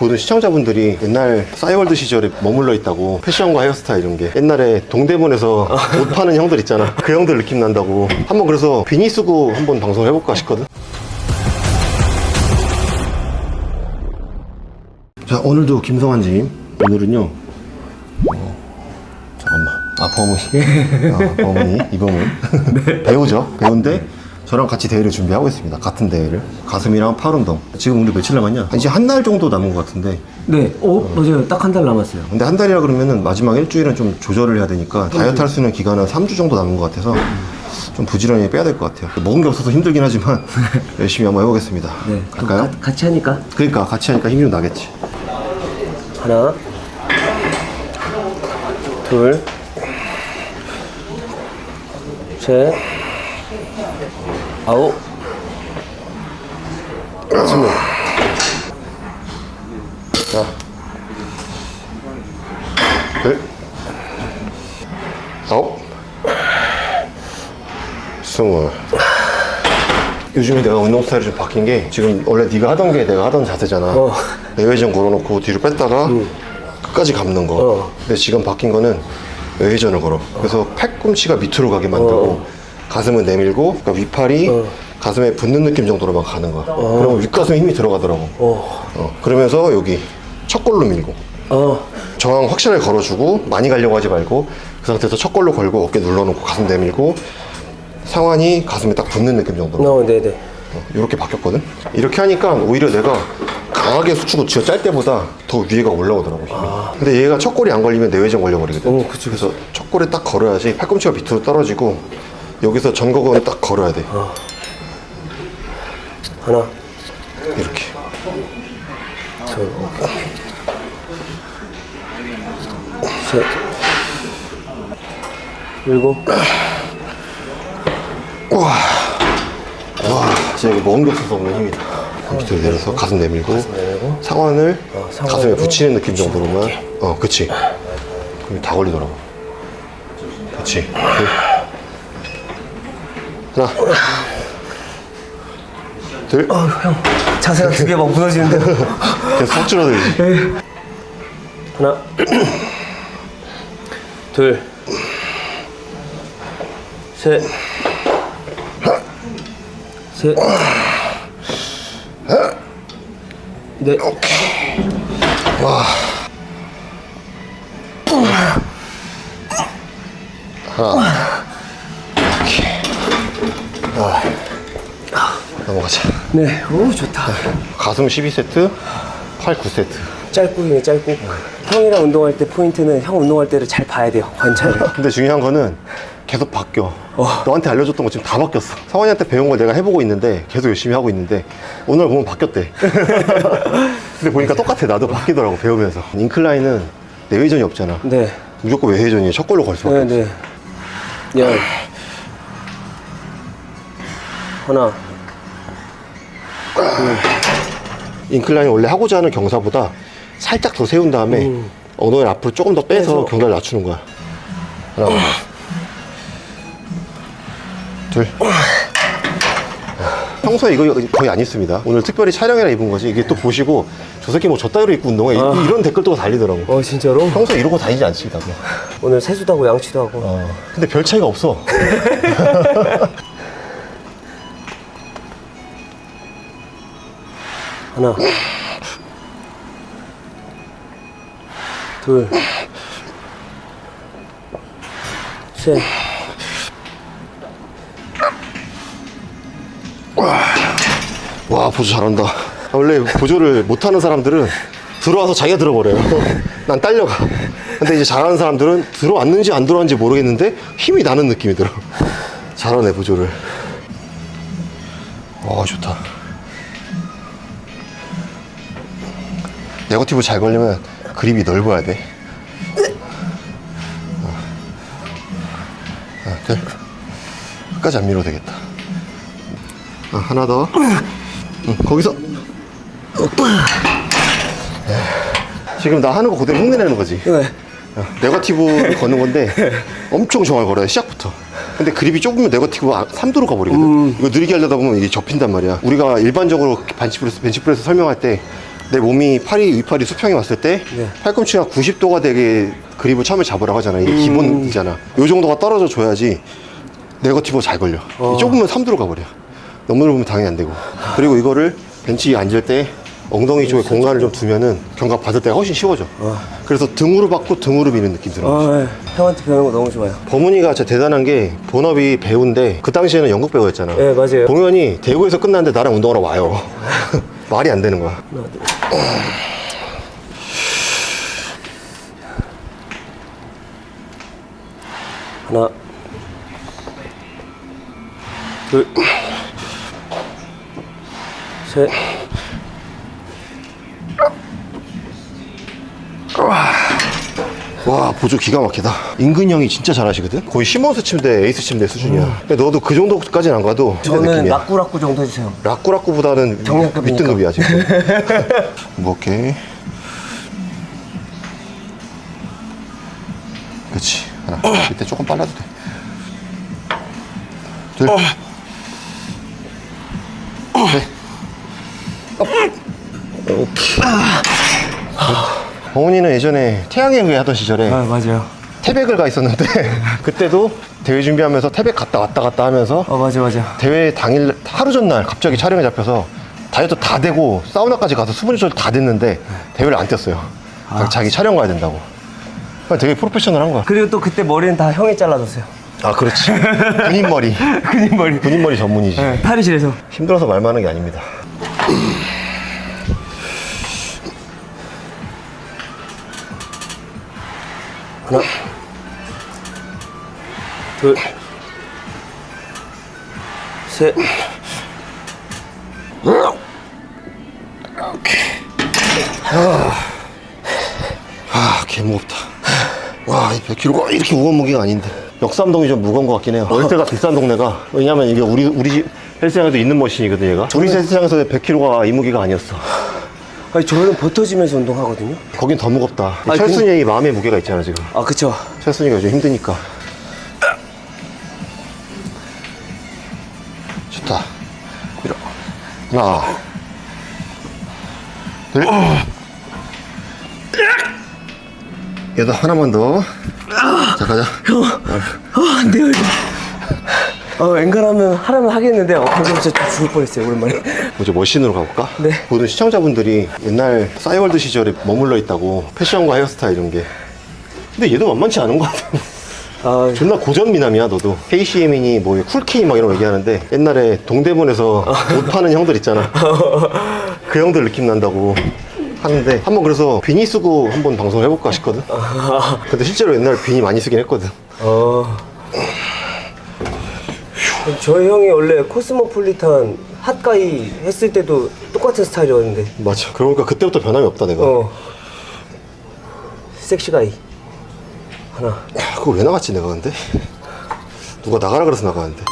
모든 시청자분들이 옛날 싸이월드 시절에 머물러 있다고 패션과 헤어스타일 이런 게 옛날에 동대문에서 옷 파는 형들 있잖아. 그 형들 느낌 난다고. 한번 그래서 비니 쓰고 한번 방송을 해볼까 싶거든. 자 오늘도 김성환님. 오늘은요. 어, 잠깐만. 아 범은이 아, 범은이 이범은 배우죠? 배우인데 저랑 같이 대회를 준비하고 있습니다. 같은 대회를. 가슴이랑 팔 운동. 지금 우리 며칠 남았냐? 이제 한 달 정도 남은 것 같은데. 네, 어, 맞아요. 딱 한 달 남았어요. 근데 한 달이라 그러면은 마지막 일주일은 좀 조절을 해야 되니까 다이어트 할 수 있는 기간은 3주 정도 남은 것 같아서 좀 부지런히 빼야 될 것 같아요. 먹은 게 없어서 힘들긴 하지만 열심히 한번 해보겠습니다. 네, 또 갈까요? 가- 같이 하니까? 그러니까 같이 하니까 힘이 좀 나겠지. 하나, 둘, 셋, 아홉, 스물. 자, 둘, 아홉, 스물. 요즘에 내가 운동 스타일이 좀 바뀐 게 지금 원래 네가 하던 게 내가 하던 자세잖아. 어. 내외전 걸어놓고 뒤로 뺐다가 끝까지 감는 거. 어. 근데 지금 바뀐 거는 외회전을 걸어. 그래서 팔꿈치가 밑으로 가게 만들고 가슴은 내밀고 그러니까 위팔이 어. 가슴에 붙는 느낌 정도로만 가는 거야. 그러면 윗가슴에 힘이 들어가더라고. 어, 어, 그러면서 여기 첫 골로 밀고. 어, 저항 확실하게 걸어주고 많이 가려고 하지 말고 그 상태에서 첫 골로 걸고 어깨 눌러놓고 가슴 내밀고 상완이 가슴에 딱 붙는 느낌 정도로. 어, 네네. 어, 이렇게 바뀌었거든. 이렇게 하니까 오히려 내가 강하게 수축을 쥐어 짤 때보다 더 위에가 올라오더라고 힘이. 근데 얘가 첫 골이 안 걸리면 내외전 걸려버리거든. 어, 그치, 그래서 첫 골에 딱 걸어야지 팔꿈치가 밑으로 떨어지고 여기서 전거근에 딱 걸어야 돼. 하나, 이렇게. 둘, 셋, 일곱, 와. 진짜 이거 먹은 게 없어서 오는 힘이다. 밑으로 내려서 가슴 내밀고 내밀고. 상완을 어, 상완으로 가슴에 붙이는 느낌 붙이는 정도로만. 어 그치. 그럼 다 걸리더라고. 그치. 둘. 하나. 둘. 어, 형. 자세가 두 개 막 무너지는데. 계속 속 줄어들지. 하나, 둘, 셋, 셋, 넷, 넘어 가자 네. 오 좋다. 가슴 12세트 팔 9세트 짧고이네 짧고. 형이랑 운동할 때 포인트는 형 운동할 때를 잘 봐야 돼요. 관찰을. 근데 중요한 거는 계속 바뀌어. 너한테 알려줬던 거 지금 다 바뀌었어. 성환이한테 배운 걸 내가 해보고 있는데 계속 열심히 하고 있는데 오늘 보면 바뀌었대. 근데 보니까 똑같아. 나도 바뀌더라고 배우면서. 인클라인은 내외전이 없잖아. 네. 무조건 외회전이 첫 걸로 걸 수밖에 네, 없어. 네. 열. 하나, 인클라인 원래 하고자 하는 경사보다 살짝 더 세운 다음에 엉덩이를 앞으로 조금 더 빼서 빼서. 경사를 낮추는 거야. 하나, 둘. 평소에 이거 거의 안 입습니다. 오늘 특별히 촬영이라 입은 거지. 이게 또 보시고 저 새끼 뭐 저 따위로 입고 운동해. 이- 이런 댓글도 달리더라고. 어 진짜로? 평소에 이러고 다니지 않습니다. 뭐. 오늘 세수도 하고 양치도 하고. 어. 근데 별 차이가 없어. 하나, 둘, 셋, 와 보조 잘한다. 원래 보조를 못하는 사람들은 들어와서 자기가 들어버려요. 난 딸려가. 근데 이제 잘하는 사람들은 들어왔는지 안 들어왔는지 모르겠는데 힘이 나는 느낌이 들어. 잘하네 보조를. 와 좋다 네거티브 잘 걸리면 그립이 넓어야 돼. 하나 둘 끝까지 안 밀어도 되겠다. 아, 하나 더. 응, 거기서. 지금 나 하는 거 그대로 흉내내는 거지? 네. 어, 네거티브 거는 건데 엄청 정확히 걸어요 시작부터. 근데 그립이 좁으면 네거티브 3도로 가버리거든. 이거 느리게 하려다 보면 이게 접힌단 말이야. 우리가 일반적으로 벤치프레스, 벤치프레스 설명할 때 내 몸이 팔이 위팔이 수평이 왔을 때 네. 팔꿈치가 90도가 되게 그립을 처음에 잡으라고 하잖아. 이게 기본이잖아. 요 정도가 떨어져 줘야지 네거티브가 잘 걸려. 조금만 3도로 가버려. 너무 넓으면 당연히 안 되고. 그리고 이거를 벤치에 앉을 때 엉덩이 쪽에 공간을 좀 두면은 견갑 받을 때가 훨씬 쉬워져. 그래서 등으로 받고 등으로 미는 느낌 들어. 아, 네. 형한테 배우는 거 너무 좋아요. 범은이가 진짜 대단한 게 본업이 배우인데 그 당시에는 연극 배우였잖아. 네, 맞아요. 공연이 대구에서 끝났는데 나랑 운동하러 와요. 말이 안 되는 거야. 하나, 둘, 셋. 와 보조 기가 막히다. 인근 형이 진짜 잘하시거든. 거의 시몬스 침대, 에이스 침대 수준이야. 근데 너도 그 정도까지는 안 가도 저는 느낌이야. 라꾸라꾸 정도 해주세요. 라꾸라꾸보다는. 밑등급이야 지금. 뭐 오케이. 그렇지. 하나. 밑에 조금 빨라도 돼. 둘. 셋. 오케이. 어머니는 예전에 태양의 후예 하던 시절에 아, 맞아요. 태백을 가 있었는데 그때도 대회 준비하면서 태백 갔다 왔다 갔다 하면서 어, 맞아, 맞아. 대회 당일 하루 전날 갑자기 촬영이 잡혀서 다이어트 다 되고 사우나까지 가서 수분 조절 다 됐는데 대회를 안 뛰었어요. 자기 촬영 가야 된다고. 그러니까 되게 프로페셔널한 거야. 그리고 또 그때 머리는 다 형이 잘라줬어요. 아 그렇지. 군인 머리. 근육 머리. 군인 머리 전문이지. 네, 탈의실에서. 힘들어서 말 많은 게 아닙니다. 하나, 둘, 셋. 아, 개 무겁다. 와, 이 100kg가 이렇게 무거운 무게가 아닌데. 역삼동이 좀 무거운 것 같긴 해요. 어릴 때가 비싼 동네가. 왜냐면 이게 우리, 우리 집 헬스장에도 있는 머신이거든, 얘가. 우리 헬스장에서 100kg가 이 무게가 아니었어. 아니, 저는 버텨지면서 운동하거든요. 거긴 더 무겁다. 아니, 철순이 마음의 무게가 있잖아, 지금. 아, 그쵸. 철순이가 요즘 힘드니까. 좋다. 밀어. 하나. 둘. 얘도 하나만 더. 자, 가자. 아, 안 돼요, 이거. 어, 앵간하면 하라면 하겠는데, 어, 방금 진짜 좀 죽을 뻔했어요, 오랜만에. 먼저 머신으로 가볼까? 네. 모든 시청자분들이 옛날 싸이월드 시절에 머물러 있다고 패션과 헤어스타일 이런 게. 근데 얘도 만만치 않은 것 같아 아, 존나 고전 미남이야 너도. KCM이니 뭐 쿨케이 막 이런 거 얘기하는데 옛날에 동대문에서 옷 파는 형들 있잖아. 그 형들 느낌 난다고 하는데 한번 그래서 비니 쓰고 한번 방송을 해볼까 싶거든. 근데 실제로 옛날에 비니 많이 쓰긴 했거든. 어. 저희 형이 원래 코스모폴리탄 핫가이 했을 때도 똑같은 스타일이었는데, 맞아 그러니까 그때부터 변함이 없다 내가 어. 섹시가이. 하나. 야, 그거 왜 나갔지 내가 근데? 누가 나가라 그래서 나가는데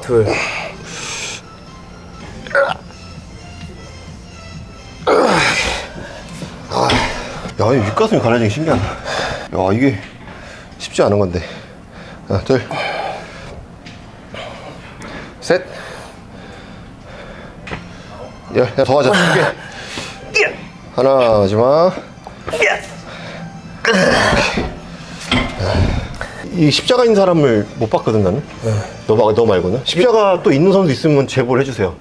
둘. 야, 이 윗가슴이 갈라지기 신기하다. 야, 이게 쉽지 않은 건데. 하나, 둘, 셋. 야, 야, 더 하자. 두 개. 하나, 마지막. 이 십자가인 사람을 못 봤거든 나는. 너, 마- 너 말고는. 십자가 또 있는 선수 있으면 제보를 해주세요.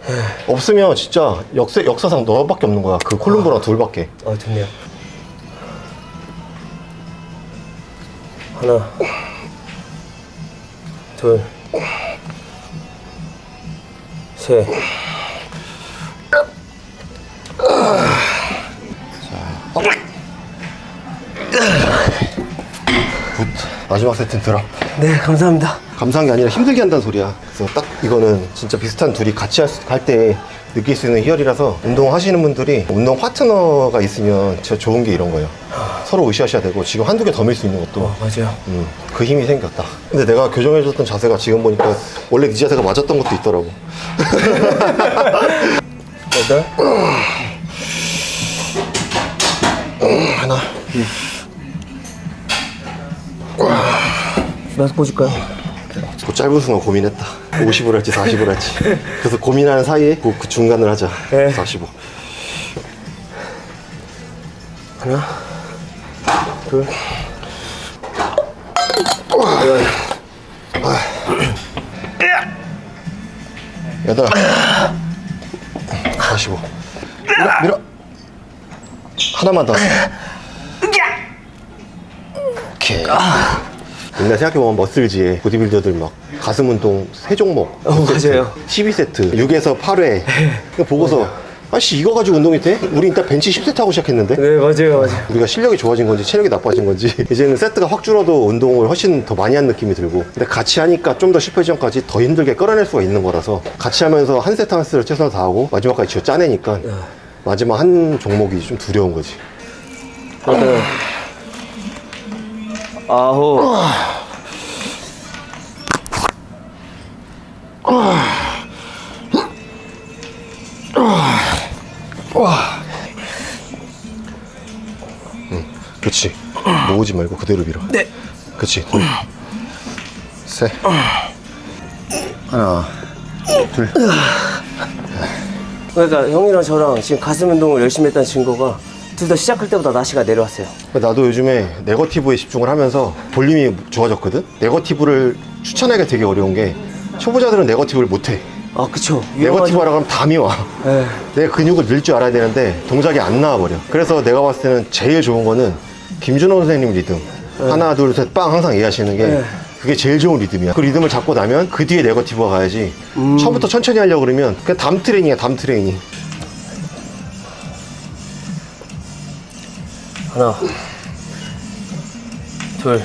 없으면 진짜 역사 역사상 너밖에 없는 거야. 그 콜룸보랑 둘밖에. 어, 좋네요. 하나. 둘. 셋. 굿. 마지막 세트는 드랍. 네, 감사합니다. 감사한 게 아니라 힘들게 한다는 소리야. 그래서 딱 이거는 진짜 비슷한 둘이 같이 할 때 느낄 수 있는 희열이라서 운동하시는 분들이 운동 파트너가 있으면 진짜 좋은 게 이런 거예요. 서로 으쌰으쌰 되고 지금 한두 개 더 밀 수 있는 것도 어, 맞아요. 음, 그 힘이 생겼다. 근데 내가 교정해줬던 자세가 지금 보니까 원래 네 자세가 맞았던 것도 있더라고. 여덟. 하나. 몇 보실까요? 그 짧은 순간 고민했다. 50을 할지 40을 할지. 그래서 고민하는 사이에 그, 그 중간을 하자. 네. 45. 하나, 둘, 여덟. 45. 밀어, 밀어. 하나만 더. 오케이. 옛날 생각해보면 머슬지에 보디빌더들 막 가슴 운동 세 종목. 어, 맞아요. 12세트. 6에서 8회. 이거 보고서 아씨 이거 가지고 운동이 돼? 우리 일단 벤치 10세트 하고 시작했는데? 네, 맞아요, 맞아요. 우리가 실력이 좋아진 건지 체력이 나빠진 건지. 이제는 세트가 확 줄어도 운동을 훨씬 더 많이 한 느낌이 들고. 근데 같이 하니까 좀 더 10회 전까지 더 힘들게 끌어낼 수가 있는 거라서 같이 하면서 한 세트 한 세트를 최선을 다하고 마지막까지 쥐어 짜내니까 마지막 한 종목이 좀 두려운 거지. 여덟, 아홉, 그렇지. 모으지 말고 그대로 밀어. 네. 그렇지 둘, 셋. 하나 둘. 그러니까 형이랑 저랑 지금 가슴 운동을 열심히 했다는 증거가 둘 다 시작할 때보다 나시가 내려왔어요. 나도 요즘에 네거티브에 집중을 하면서 볼륨이 좋아졌거든? 네거티브를 추천하기가 되게 어려운 게 초보자들은 네거티브를 못해 아, 그쵸. 네거티브 하라 그러면 담이 와. 네. 내가 근육을 늘 줄 알아야 되는데 동작이 안 나와버려. 그래서 내가 봤을 때는 제일 좋은 거는 김준호 선생님 리듬. 하나 둘 셋 빵 항상 이해하시는 게 네. 그게 제일 좋은 리듬이야. 그 리듬을 잡고 나면 그 뒤에 네거티브가 가야지. 처음부터 천천히 하려고 그러면 그냥 담 트레이닝이야 담 트레이닝. 하나, 둘,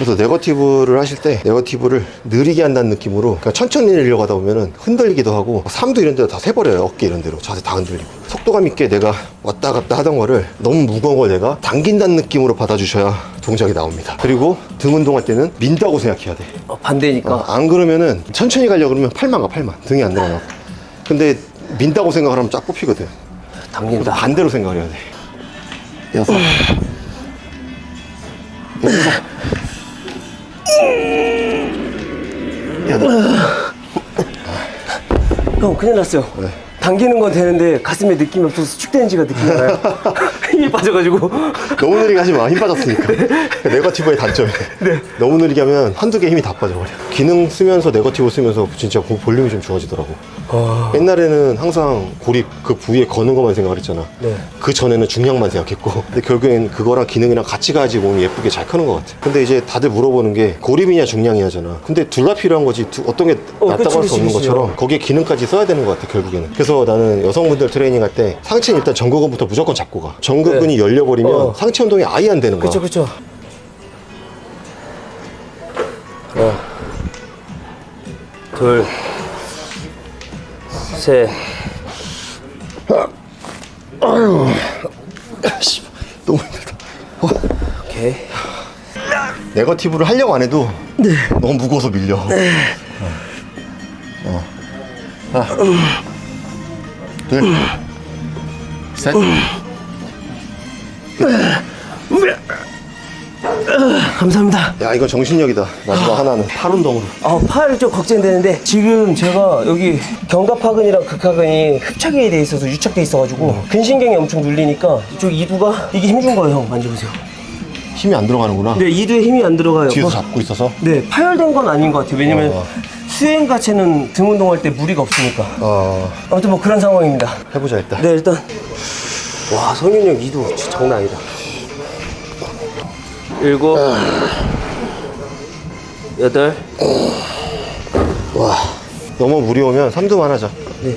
그래서 네거티브를 하실 때 네거티브를 느리게 한다는 느낌으로 그러니까 천천히 내려고 하다 보면은 흔들리기도 하고 삼두 이런 데도 다 세버려요 어깨 이런 데로. 자세 다 흔들리고. 속도감 있게 내가 왔다 갔다 하던 거를 너무 무거운 걸 내가 당긴다는 느낌으로 받아주셔야 동작이 나옵니다. 그리고 등 운동할 때는 민다고 생각해야 돼. 어, 반대니까. 어, 안 그러면은 천천히 가려고 그러면 팔만 가 팔만. 등이 안 늘어나고 근데 민다고 생각을 하면 쫙 뽑히거든. 당긴다. 반대로 생각을 해야 돼. 여섯. 일곱 여덟 형, 큰일 났어요. 네. 당기는 건 되는데 가슴에 느낌이 없어서 축되는지가 느낌이 나요. 힘이 빠져가지고. 너무 느리게 하지 마. 힘 빠졌으니까. 네거티브의 단점이. 너무 느리게 하면 한두 개 힘이 다 빠져버려. 기능 쓰면서 네거티브 쓰면서 진짜 보- 볼륨이 좀 좋아지더라고. 옛날에는 항상 고립 그 부위에 거는 것만 생각을 했잖아. 네. 그 전에는 중량만 생각했고. 근데 결국엔 그거랑 기능이랑 같이 가야지 몸이 예쁘게 잘 크는 것 같아. 근데 이제 다들 물어보는 게 고립이냐 중량이냐잖아. 근데 둘 다 필요한 거지. 두- 어떤 게 어, 낫다고 할 수 없는 그치. 것처럼 거기에 기능까지 써야 되는 것 같아 결국에는. 그래서 나는 여성분들 트레이닝 할 때 상체는 일단 전극근부터 무조건 잡고 가. 전극근이 열려버리면 어. 상체 운동이 아예 안 되는 거야. 그쵸, 그쵸. 하나, 둘, 셋, 씨, 너무 힘들다. 어, 오케이. 네거티브를 하려고 안 해도 너무 무거워서 밀려. 어. 하나, 둘, 셋. 감사합니다. 야, 이거 정신력이다. 마지막 하나는 팔 운동으로. 아, 팔좀 걱정되는데 지금 제가 여기 견갑하근이랑 극하근이 흡착이 돼 있어서 유착돼 있어가지고 근신경이 엄청 눌리니까 이쪽 이두가 이게 힘준 거예요, 형. 만져보세요. 힘이 안 들어가는구나. 네, 이두에 힘이 안 들어가요. 뒤에서 뭐, 잡고 있어서. 네, 파열된 건 아닌 것 같아요. 왜냐면 어. 수행 자체는 등 운동할 때 무리가 없으니까. 어, 아무튼 뭐 그런 상황입니다. 해보자, 일단. 네, 일단 와 성윤이 형 이두 진짜 장난 아니다. 일곱, 여덟, 와, 너무 무리 오면 삼두만 하자. 네.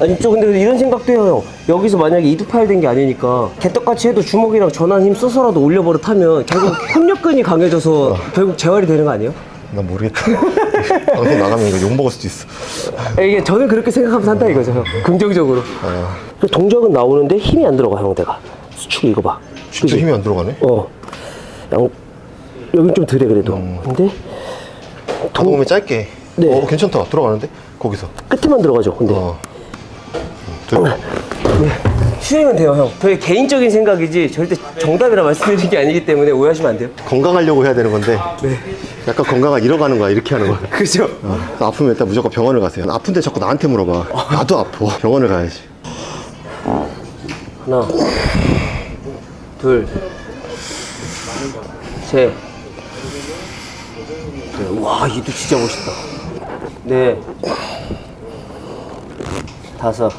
아니 저 근데 이런 생각도 해요 형. 여기서 만약에 이두 파열된 게 아니니까 개떡같이 해도 주먹이랑 전환 힘 써서라도 올려버릇하면 결국 협력근이 강해져서 결국 재활이 되는 거 아니에요? 난 모르겠다. 방송 나가면 이거 욕 먹을 수도 있어. 이게 저는 그렇게 생각하면서 한다 이거죠 형. 긍정적으로. 그 동작은 나오는데 힘이 안 들어가 형 내가. 수축 이거 봐. 진짜? 힘이 안 들어가네. 어. 양 여긴 좀 덜해 그래도. 근데 하다 보면 짧게. 네. 어, 괜찮다. 들어가는데? 거기서. 끝에만 들어가죠. 근데 어. 둘, 수 행은 돼요, 형. 저의 개인적인 생각이지 절대 정답이라 말씀드리는 게 아니기 때문에 오해하시면 안 돼요. 건강하려고 해야 되는 건데 약간 건강을 잃어가는 거야 이렇게 하는 거야 그죠? 어, 아프면 일단 무조건 병원을 가세요 아픈데 자꾸 나한테 물어봐 나도 아파 병원을 가야지 하나, 둘, 셋. 네, 와, 이도 진짜 멋있다. 네. 다섯.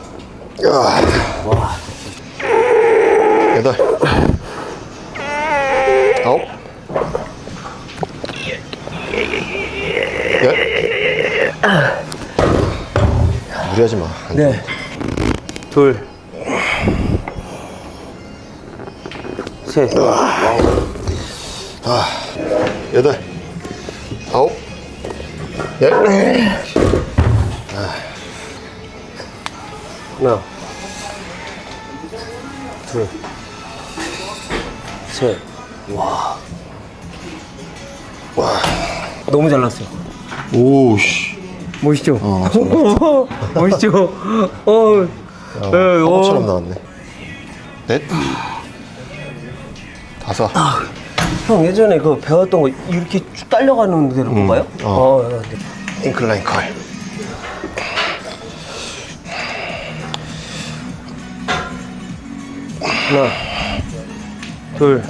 여덟 아홉 열 무리하지 마 네. 둘. 셋. 여덟 아홉 열 하나. 둘. 셋. 와. 와. 너무 잘 났어요. 오 씨 멋있죠? 어, 멋있죠? 어, 네, 화보처럼 어. 나왔네 넷 다섯 형 예전에 그 배웠던 거 이렇게 쭉 딸려가는 대로 뽑아요? 어. 어, 네. 인클라인 컬 하나, 둘,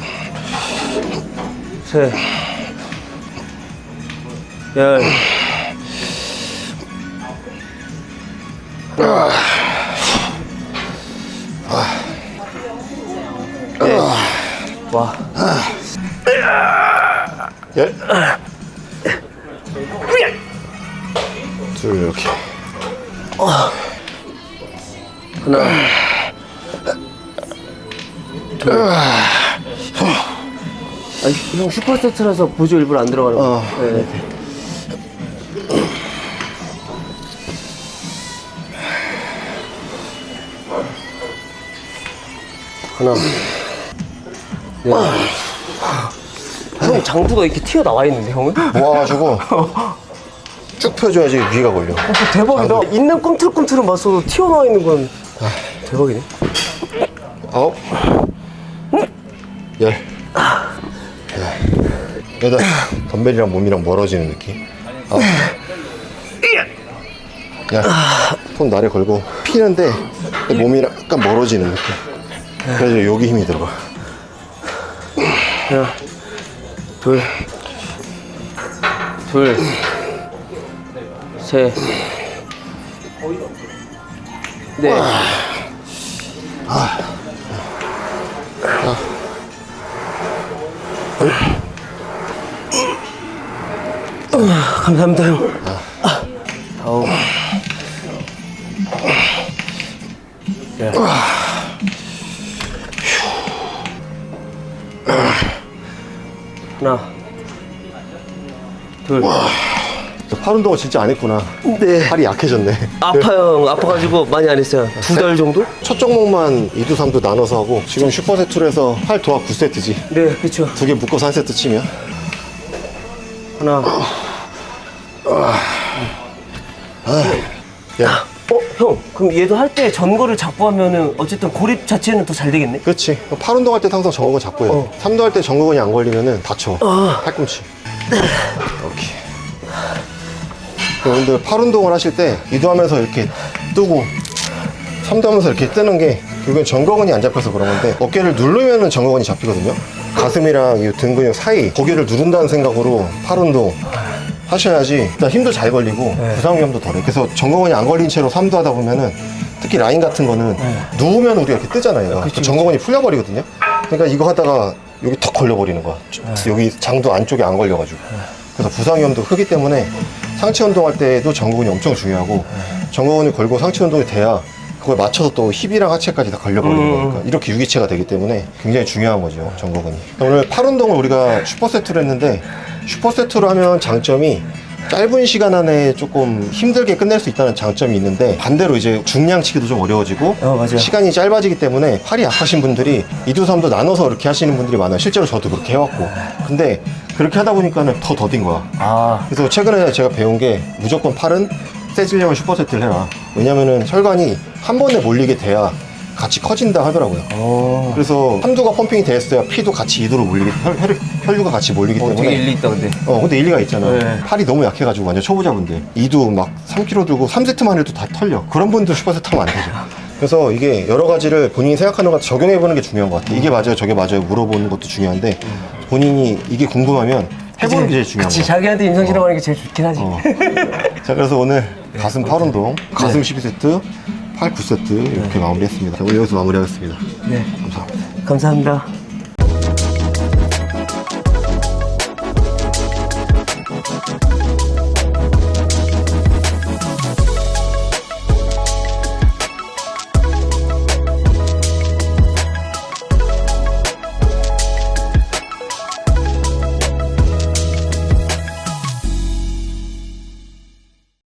셋, 열. 네. 와, 열 둘 이렇게 하나, 둘. 아, 형 슈퍼세트라서 보조 일부러 안 들어가는 거. 어. 네, 네. 하나. 네. 형 장부가 이렇게 튀어 나와 있는데 형은? 모아가지고 쭉 펴줘야지 위가 걸려 어, 대박이다. 있는 꿈틀꿈틀은 봤어도 튀어 나와 있는 건 대박이네. 아홉 열 여덟 덤벨이랑 몸이랑 멀어지는 느낌? 아홉 야손 나를 걸고 피는데 몸이랑 약간 멀어지는 느낌. 그래서 여기 힘이 들어가 하나, 둘, 둘, 셋, 넷. 아, 감사합니다 형. 아우. 열. 하나, 둘. 팔 운동을 진짜 안 했구나 네. 팔이 약해졌네 아파요. 아파가지고 많이 안 했어요. 두 달 정도? 첫 종목만 2두 3두 나눠서 하고 지금 슈퍼세트로 해서 8 도합 9세트지 네, 그렇죠. 두 개 묶어서 한 세트 치면 하나. 야 어, 형. 그럼 얘도 할 때 전거를 잡고 하면은 어쨌든 고립 자체는 더 잘 되겠네. 그렇지. 팔 운동할 때 항상 정거근 잡고 해야 돼 3두 할때 정거근이 안 걸리면은 다쳐. 팔꿈치. 오케이. 여러분들 팔 운동을 하실 때 2두 하면서 이렇게 뜨고 3두 하면서 이렇게 뜨는 게 결국엔 정거근이 안 잡혀서 그런 건데 어깨를 누르면은 정거근이 잡히거든요. 가슴이랑 이 등 근육 사이 고개를 누른다는 생각으로 팔 운동 하셔야지. 일단 힘도 잘 걸리고 부상 위험도 덜해. 그래서 정거근이 안 걸린 채로 3두 하다 보면은 특히 라인 같은 거는 누우면 우리가 이렇게 뜨잖아요 얘가. 그 정거근이 풀려버리거든요. 그러니까 이거 하다가 여기 턱 걸려버리는 거야. 여기 장도 안쪽에 안 걸려가지고. 그래서 부상 위험도 크기 때문에 상체 운동할 때도 정거근이 엄청 중요하고 정거근이 걸고 상체 운동이 돼야 그걸 맞춰서 또 힙이랑 하체까지 다 걸려버리는 거니까 이렇게 유기체가 되기 때문에 굉장히 중요한 거죠 정거근이 오늘 팔 운동을 우리가 슈퍼세트로 했는데 슈퍼세트로 하면 장점이 짧은 시간 안에 조금 힘들게 끝낼 수 있다는 장점이 있는데 반대로 이제 중량 치기도 좀 어려워지고 어, 맞아요. 시간이 짧아지기 때문에 팔이 약하신 분들이 2두 3두 나눠서 이렇게 하시는 분들이 많아요. 실제로 저도 그렇게 해왔고. 근데 그렇게 하다 보니까는 더 더딘 거야. 아, 그래서 최근에 제가 배운 게 무조건 팔은 세지려면 슈퍼세트를 해라 왜냐면은 혈관이 한 번에 몰리게 돼야 같이 커진다 하더라고요. 어. 그래서 삼두가 펌핑이 됐어야 피도 같이 이두로 몰리기 혈, 혈, 혈류가 같이 몰리기 어, 때문에 되게 일리 있다 근데. 어 근데 일리가 있잖아 네. 팔이 너무 약해가지고 완전 초보자분들 이두 막 3kg 들고 3세트만 해도 다 털려 그런 분들 슈퍼세트 하면 안 되죠 그래서 이게 여러 가지를 본인이 생각하는 것 적용해보는 게 중요한 것 같아 이게 맞아요 저게 맞아요 물어보는 것도 중요한데 본인이 이게 궁금하면 해보는 게 제일 중요한 그치 거야 자기한테 임상실험 하는 게 제일 좋긴 하지. 어. 자 그래서 오늘 가슴 8운동 가슴 12세트 팔 9세트 이렇게 마무리했습니다. 자, 오늘 여기서 마무리하겠습니다. 네. 감사합니다. 감사합니다.